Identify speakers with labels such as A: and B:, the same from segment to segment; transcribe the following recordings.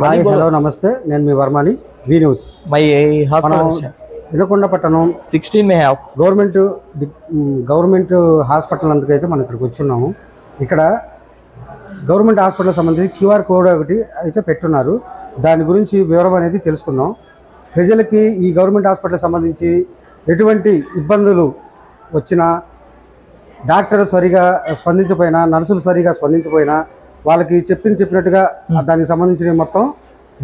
A: Hi hello నమస్తే. నేను మీ వర్మని వి న్యూస్.
B: మై
A: వినకొండ పట్టణం
B: 16 may have
A: government hmm, government hospital అందుకైతే మనం ఇక్కడికి వచ్చున్నాము ఇక్కడ గవర్నమెంట్ హాస్పిటల్ సంబంధించి క్యూఆర్ కోడ్ ఒకటి అయితే పెట్టున్నారు. దాని గురించి వివరం అనేది తెలుసుకుందాం. ప్రజలకి ఈ గవర్నమెంట్ హాస్పిటల్ సంబంధించి ఎటువంటి ఇబ్బందులు వచ్చినా డాక్టర్ సరిగా స్పందించపోయినా నర్సులు సరిగా స్పందించపోయినా వాళ్ళకి చెప్పింది చెప్పినట్టుగా దానికి సంబంధించిన మొత్తం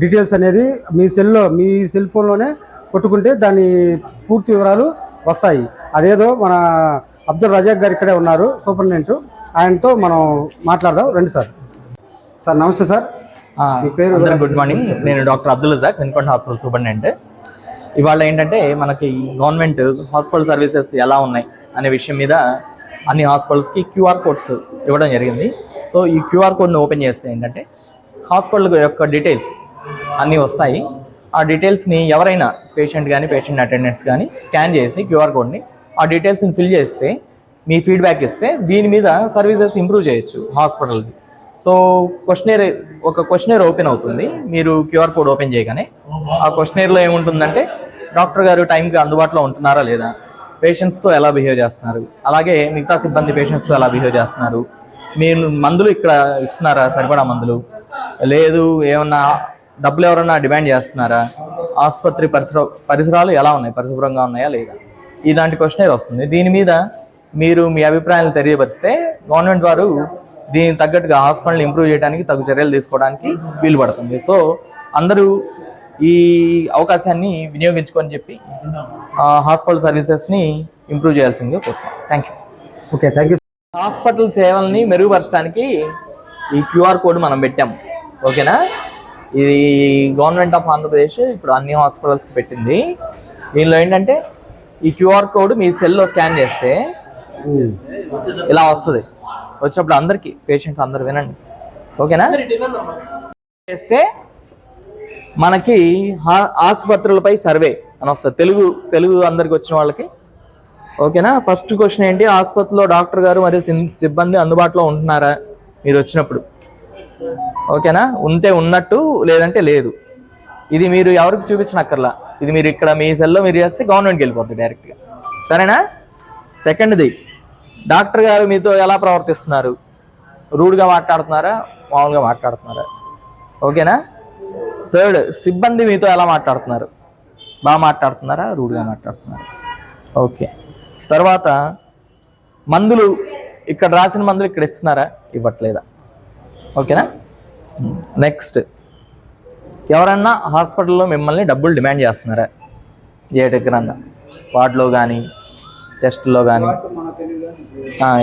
A: డీటెయిల్స్ అనేది మీ సెల్లో మీ సెల్ ఫోన్లోనే కొట్టుకుంటే దాని పూర్తి వివరాలు వస్తాయి. అదేదో మన అబ్దుల్ రజాక్ గారు ఇక్కడే ఉన్నారు సూపరింటెండెంట్. ఆయనతో మనం మాట్లాడదాం. రండి సార్. సార్ నమస్తే సార్. మీ పేరు
B: గుడ్ మార్నింగ్. నేను doctor Abdul Razak Venkonda hospital superintendent. ఇవాళ ఏంటంటే మనకి గవర్నమెంట్ హాస్పిటల్ సర్వీసెస్ ఎలా ఉన్నాయి అనే విషయం మీద అన్ని హాస్పిటల్స్కి క్యూఆర్ కోడ్స్ ఇవ్వడం జరిగింది. సో ఈ క్యూఆర్ కోడ్ని ఓపెన్ చేస్తే ఏంటంటే హాస్పిటల్ యొక్క డీటెయిల్స్ అన్నీ వస్తాయి. ఆ డీటెయిల్స్ని ఎవరైనా పేషెంట్ కానీ పేషెంట్ అటెండెంట్స్ కానీ స్కాన్ చేసి క్యూఆర్ కోడ్ని ఆ డీటెయిల్స్ని ఫిల్ చేస్తే మీ ఫీడ్బ్యాక్ ఇస్తే దీని మీద సర్వీసెస్ ఇంప్రూవ్ చేయొచ్చు హాస్పిటల్ది సో క్వశ్చనేర్ ఒక క్వశ్చనేర్ ఓపెన్ అవుతుంది. మీరు క్యూఆర్ కోడ్ ఓపెన్ చేయగానే ఆ క్వశ్చనేర్లో ఏముంటుందంటే డాక్టర్ గారు టైంకి అందుబాటులో ఉంటున్నారా లేదా? పేషెంట్స్తో ఎలా బిహేవ్ చేస్తున్నారు? అలాగే మిగతా సిబ్బంది పేషెంట్స్తో ఎలా బిహేవ్ చేస్తున్నారు? మీరు మందులు ఇక్కడ ఇస్తున్నారా? సరిపడా మందులు? లేదు ఏమన్నా డబ్బులు ఎవరన్నా డిమాండ్ చేస్తున్నారా? ఆసుపత్రి పరిసర పరిసరాలు ఎలా ఉన్నాయి? పరిశుభ్రంగా ఉన్నాయా లేదా? ఇలాంటి క్వశ్చనేర్ వస్తుంది. దీని మీద మీరు మీ అభిప్రాయాలు తెలియపరిస్తే గవర్నమెంట్ వారు దీనికి తగ్గట్టుగా హాస్పిటల్ ఇంప్రూవ్ చేయడానికి తగు చర్యలు తీసుకోవడానికి వీలు పడుతుంది సో అందరూ ఈ అవకాశాన్ని వినియోగించుకొని చెప్పి హాస్పిటల్ సర్వీసెస్ని ఇంప్రూవ్ చేయాల్సిందిగా కోరుతున్నాను thank you.
A: Okay thank you.
B: Hospital సేవల్ని మెరుగుపరచడానికి ఈ క్యూఆర్ కోడ్ మనం పెట్టాము ఓకేనా? ఇది గవర్నమెంట్ ఆఫ్ ఆంధ్రప్రదేశ్ ఇప్పుడు అన్ని హాస్పిటల్స్కి పెట్టింది. దీనిలో ఏంటంటే ఈ క్యూఆర్ కోడ్ మీ సెల్లో స్కాన్ చేస్తే ఇలా వస్తుంది. వచ్చినప్పుడు అందరికీ పేషెంట్స్ అందరు వినండి. ఓకేనా? చేస్తే మనకి ఆసుపత్రులపై సర్వే అని వస్తుంది. తెలుగు తెలుగు అందరికి వచ్చిన వాళ్ళకి. ఓకేనా? ఫస్ట్ క్వశ్చన్ ఏంటి? ఆసుపత్రిలో డాక్టర్ గారు మరియు సిబ్బంది అందుబాటులో ఉంటున్నారా? మీరు వచ్చినప్పుడు. ఓకేనా? ఉంటే ఉన్నట్టు లేదంటే లేదు. ఇది మీరు ఎవరికి చూపించనక్కర్లా. ఇది మీరు ఇక్కడ మీ సెల్లో మీరు చేస్తే గవర్నమెంట్కి వెళ్ళిపోతుంది డైరెక్ట్గా. సరేనా? సెకండ్ది. డాక్టర్ గారు మీతో ఎలా ప్రవర్తిస్తున్నారు? రూడ్గా మాట్లాడుతున్నారా? మామూలుగా మాట్లాడుతున్నారా? ఓకేనా? థర్డ్ సిబ్బంది మీతో ఎలా మాట్లాడుతున్నారు? బాగా మాట్లాడుతున్నారా? రూడ్గా మాట్లాడుతున్నారా? ఓకే. తర్వాత మందులు ఇక్కడ రాసిన మందులు ఇక్కడ ఇస్తున్నారా? ఇవ్వట్లేదా? ఓకేనా? నెక్స్ట్. ఎవరన్నా హాస్పిటల్లో మిమ్మల్ని డబ్బులు డిమాండ్ చేస్తున్నారా? ఏ దగ్గరన్నా వార్డులో కానీ టెస్ట్లో కానీ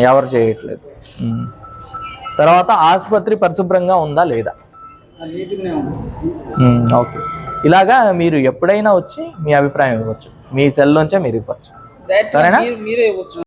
B: ఎవరు చేయట్లేదు. తర్వాత ఆసుపత్రి పరిశుభ్రంగా ఉందా లేదా? ఓకే. ఇలాగా మీరు ఎప్పుడైనా వచ్చి మీ అభిప్రాయం ఇవ్వచ్చు. మీ సెల్లోంచే మీరు ఇవ్వచ్చు. సరేనా?
C: మీరే ఇవ్వచ్చు.